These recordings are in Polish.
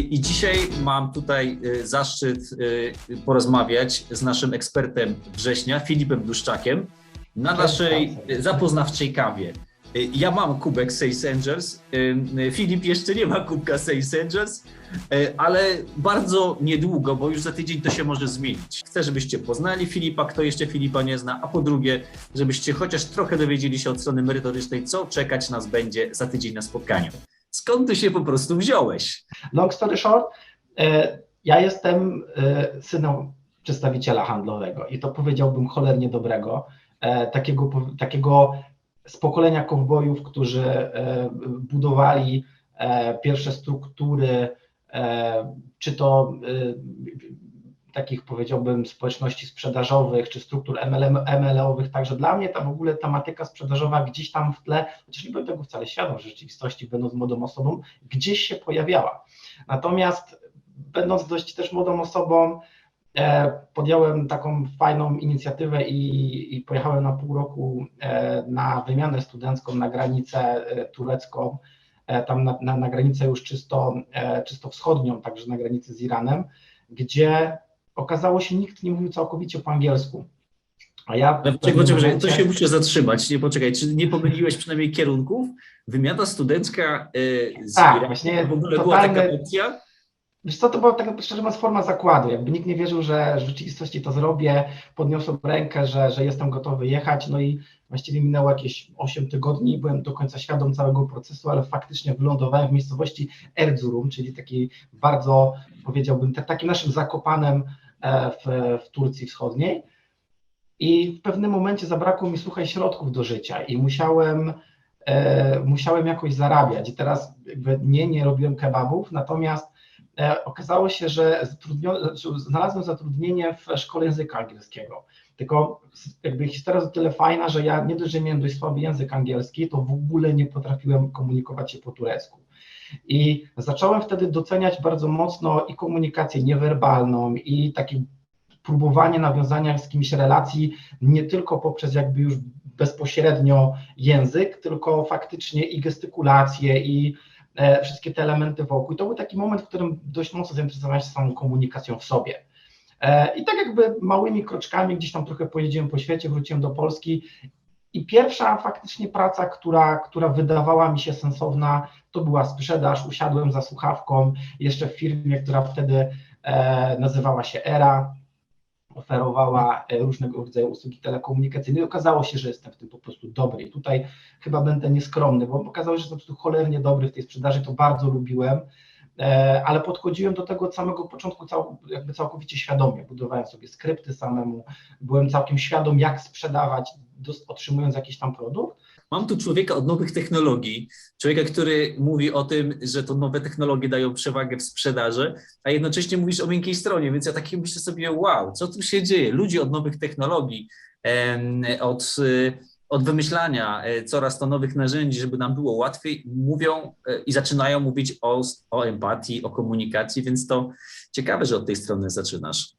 I dzisiaj mam tutaj y, zaszczyt y, porozmawiać z naszym ekspertem września, Filipem Duszczakiem, na naszej zapoznawczej kawie. Y, Ja mam kubek Sales Angels, Filip jeszcze nie ma kubka Sales Angels, ale bardzo niedługo, bo już za tydzień to się może zmienić. Chcę, żebyście poznali Filipa, kto jeszcze Filipa nie zna, a po drugie, żebyście chociaż trochę dowiedzieli się od strony merytorycznej, co czekać nas będzie za tydzień na spotkaniu. Skąd ty się po prostu wziąłeś? Long story short, e, ja jestem e, synem przedstawiciela handlowego i to powiedziałbym cholernie dobrego, e, takiego, takiego z pokolenia kowbojów, którzy budowali pierwsze struktury, czy to takich powiedziałbym społeczności sprzedażowych, czy struktur MLM, MLO-owych, także dla mnie ta w ogóle tematyka sprzedażowa gdzieś tam w tle, chociaż nie byłem tego wcale świadom, że w rzeczywistości będąc młodą osobą, gdzieś się pojawiała. Natomiast będąc dość też młodą osobą, e, podjąłem taką fajną inicjatywę i, i pojechałem na pół roku e, na wymianę studencką na granicę e, turecką, tam na, na, na granicę już czysto, czysto wschodnią, także na granicy z Iranem, gdzie okazało się, nikt nie mówił całkowicie po angielsku. A ja w Czekaj, pewnym czekaj, to się muszę zatrzymać. Nie poczekaj, czy nie pomyliłeś przynajmniej kierunków? Wymiana studencka y, z Tak, właśnie w ogóle była taka totalny- opcja? Wiesz co, to była tak szczerze mówiąc forma zakładu, jakby nikt nie wierzył, że w rzeczywistości to zrobię, podniosłem rękę, że, że jestem gotowy jechać, no i właściwie minęło jakieś 8 tygodni, byłem do końca świadom całego procesu, ale faktycznie wylądowałem w miejscowości Erzurum, czyli takiej bardzo, powiedziałbym, tak- takim naszym zakopanem e, w, w Turcji Wschodniej i w pewnym momencie zabrakło mi, słuchaj, środków do życia i musiałem, e, musiałem jakoś zarabiać i teraz jakby nie, nie robiłem kebabów, natomiast e, okazało się, że znalazłem zatrudnienie w szkole języka angielskiego. Tylko jakby historia jest o tyle fajna, że ja nie dość, że miałem dość słaby język angielski, to w ogóle nie potrafiłem komunikować się po turecku. I zacząłem wtedy doceniać bardzo mocno i komunikację niewerbalną, i takie próbowanie nawiązania z kimś relacji nie tylko poprzez jakby już bezpośrednio język, tylko faktycznie i gestykulację, i e, wszystkie te elementy wokół. I to był taki moment, w którym dość mocno zainteresowałem się samą komunikacją w sobie. E, I tak jakby małymi kroczkami gdzieś tam trochę pojeździłem po świecie, wróciłem do Polski. I pierwsza faktycznie praca, która, która wydawała mi się sensowna, to była sprzedaż. Usiadłem za słuchawką jeszcze w firmie, która wtedy e, nazywała się ERA, oferowała e, różnego rodzaju usługi telekomunikacyjne. I okazało się, że jestem w tym po prostu dobry. I tutaj chyba będę nieskromny, bo okazało się, że jestem po prostu cholernie dobry w tej sprzedaży, to bardzo lubiłem, ale podchodziłem do tego od samego początku cał, jakby całkowicie świadomie. Budowałem sobie skrypty samemu, byłem całkiem świadom, jak sprzedawać, otrzymując jakiś tam produkt. Mam tu człowieka od nowych technologii, człowieka, który mówi o tym, że to nowe technologie dają przewagę w sprzedaży, a jednocześnie mówisz o miękkiej stronie, więc ja taki myślę sobie, wow, co tu się dzieje? Ludzie od nowych technologii, od, od wymyślania e, coraz to nowych narzędzi, żeby nam było łatwiej, mówią e, i zaczynają mówić o, o empatii, o komunikacji, więc to ciekawe, że od tej strony zaczynasz.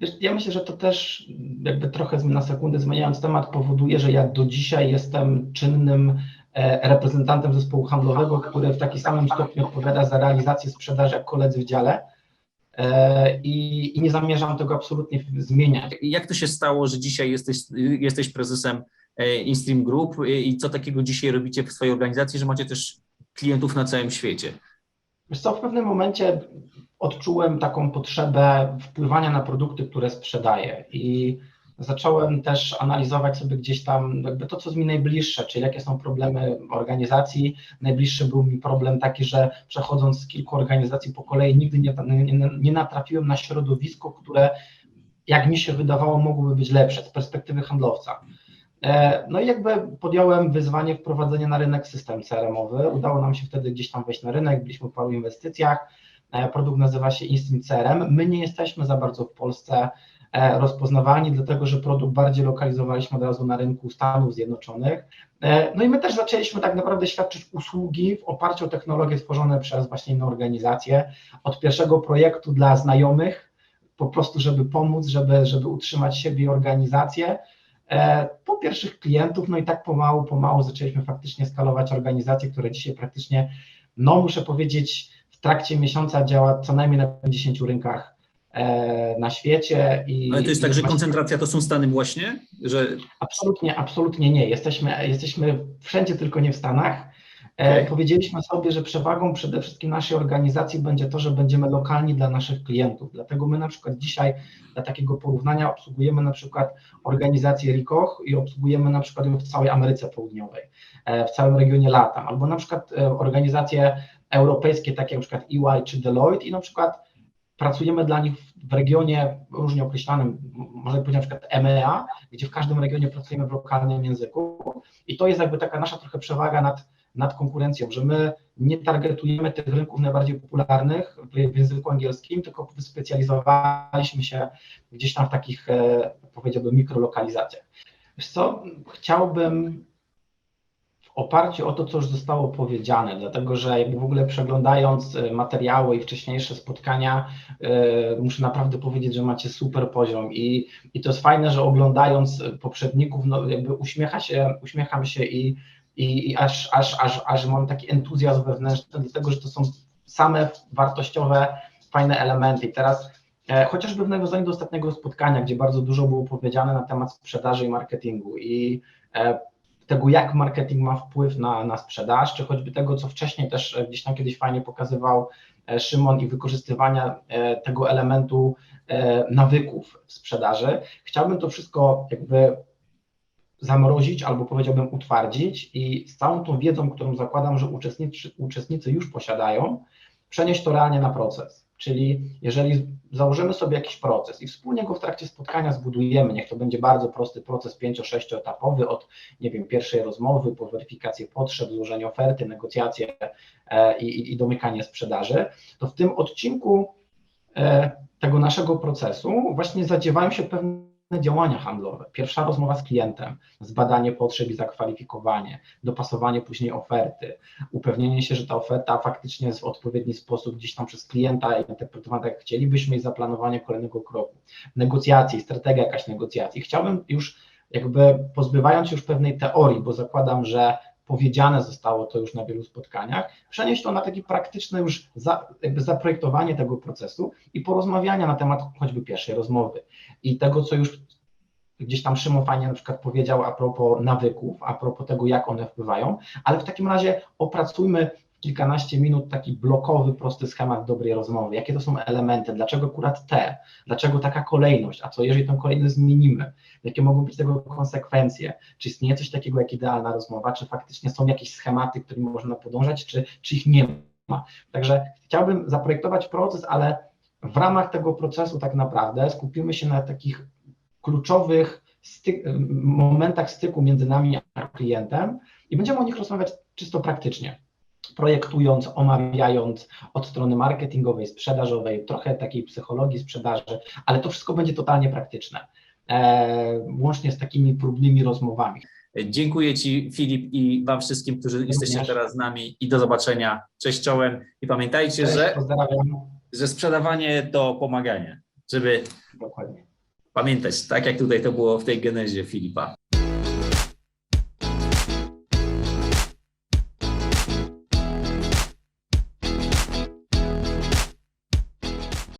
Wiesz, ja myślę, że to też jakby trochę na sekundę zmieniając temat powoduje, że ja do dzisiaj jestem czynnym e, reprezentantem zespołu handlowego, który w takim samym stopniu odpowiada za realizację sprzedaży jak koledzy w dziale i, i nie zamierzam tego absolutnie zmieniać. Jak to się stało, że dzisiaj jesteś, jesteś prezesem InStream Group e, i co takiego dzisiaj robicie w swojej organizacji, że macie też klientów na całym świecie? Co, w pewnym momencie odczułem taką potrzebę wpływania na produkty, które sprzedaję i zacząłem też analizować sobie gdzieś tam jakby to, co jest mi najbliższe, czyli jakie są problemy organizacji. Najbliższy był mi problem taki, że przechodząc z kilku organizacji po kolei nigdy nie, nie, nie natrafiłem na środowisko, które jak mi się wydawało mogłoby być lepsze z perspektywy handlowca. E, No i jakby podjąłem wyzwanie wprowadzenia na rynek system CRM-owy. Udało nam się wtedy gdzieś tam wejść na rynek, byliśmy w paru inwestycjach. E, Produkt nazywa się Instinct CRM. My nie jesteśmy za bardzo w Polsce e, rozpoznawalni, dlatego że produkt bardziej lokalizowaliśmy od razu na rynku Stanów Zjednoczonych. No i my też zaczęliśmy tak naprawdę świadczyć usługi w oparciu o technologie stworzone przez właśnie inne organizacje. Od pierwszego projektu dla znajomych, po prostu żeby pomóc, żeby, żeby utrzymać siebie i organizację, po pierwszych klientów, no i tak pomału, pomału zaczęliśmy faktycznie skalować organizacje, które dzisiaj praktycznie, no muszę powiedzieć, w trakcie miesiąca działa co najmniej na 50 rynkach e, na świecie. I, Ale to jest tak, że koncentracja to są Stany właśnie? Że Absolutnie, absolutnie nie. Jesteśmy, jesteśmy wszędzie, tylko nie w Stanach. E, Okej. Powiedzieliśmy sobie, że przewagą przede wszystkim naszej organizacji będzie to, że będziemy lokalni dla naszych klientów. Dlatego my na przykład dzisiaj dla takiego porównania obsługujemy na przykład organizację RICOH i obsługujemy na przykład ją w całej Ameryce Południowej, e, w całym regionie LATAM, albo na przykład e, organizacje europejskie, takie jak na przykład EY czy Deloitte i na przykład pracujemy dla nich w- regionie różnie określanym, można powiedzieć na przykład EMEA, gdzie w każdym regionie pracujemy w lokalnym języku i to jest jakby taka nasza trochę przewaga nad, nad konkurencją, że my nie targetujemy tych rynków najbardziej popularnych w, języku angielskim, tylko wyspecjalizowaliśmy się gdzieś tam w takich, e, powiedziałbym, mikrolokalizacjach. Wiesz co, chciałbym w oparciu o to, co już zostało powiedziane, dlatego że jakby w ogóle przeglądając e, materiały i wcześniejsze spotkania, e, muszę naprawdę powiedzieć, że macie super poziom i, i to jest fajne, że oglądając poprzedników, no jakby uśmiecha się, uśmiecham się i, i, i aż, aż, aż, aż mam taki entuzjazm wewnętrzny, dlatego że to są same wartościowe, fajne elementy. I teraz e, chociażby w nawiązaniu do ostatniego spotkania, gdzie bardzo dużo było powiedziane na temat sprzedaży i marketingu i e, tego, jak marketing ma wpływ na, na sprzedaż, czy choćby tego, co wcześniej też e, gdzieś tam kiedyś fajnie pokazywał Szymon i wykorzystywania tego elementu nawyków w sprzedaży. Chciałbym to wszystko jakby zamrozić albo powiedziałbym utwardzić i z całą tą wiedzą, którą zakładam, że uczestnicy, uczestnicy już posiadają, przenieść to realnie na proces. Czyli jeżeli założymy sobie jakiś proces i wspólnie go w trakcie spotkania zbudujemy, niech to będzie bardzo prosty proces 5-6 etapowy od, nie wiem, pierwszej rozmowy po weryfikację potrzeb, złożenie oferty, negocjacje e, i- i domykanie sprzedaży, to w tym odcinku e, tego naszego procesu właśnie zadziewają się pewne działania handlowe. Pierwsza rozmowa z klientem, zbadanie potrzeb i zakwalifikowanie, dopasowanie później oferty, upewnienie się, że ta oferta faktycznie jest w odpowiedni sposób gdzieś tam przez klienta interpretowana tak jak chcielibyśmy i zaplanowanie kolejnego kroku. Negocjacje, strategia jakaś negocjacji. Chciałbym już jakby pozbywając się już pewnej teorii, bo zakładam, że powiedziane zostało to już na wielu spotkaniach, przenieść to na takie praktyczne już za, jakby zaprojektowanie tego procesu i porozmawiania na temat choćby pierwszej rozmowy. I tego, co już gdzieś tam Szymon fajnie na przykład powiedział a propos nawyków, a propos tego, jak one wpływają, ale w takim razie opracujmy kilkanaście minut taki blokowy, prosty schemat dobrej rozmowy. Jakie to są elementy, dlaczego akurat te, dlaczego taka kolejność, a co jeżeli tę kolejność zmienimy, jakie mogą być tego konsekwencje, czy istnieje coś takiego jak idealna rozmowa, czy faktycznie są jakieś schematy, którymi można podążać, czy, czy ich nie ma. Także chciałbym zaprojektować proces, ale w ramach tego procesu tak naprawdę skupimy się na takich kluczowych momentach styku między nami a klientem i będziemy o nich rozmawiać czysto praktycznie. Projektując, omawiając od strony marketingowej, sprzedażowej, trochę takiej psychologii sprzedaży, ale to wszystko będzie totalnie praktyczne, e, łącznie z takimi próbnymi rozmowami. dziękuję Ci Filip i Wam wszystkim, którzy jesteście teraz z nami i do zobaczenia. Cześć czołem i pamiętajcie, Cześć, że, że sprzedawanie to pomaganie, żeby Dokładnie. pamiętać, tak jak tutaj to było w tej genezie Filipa.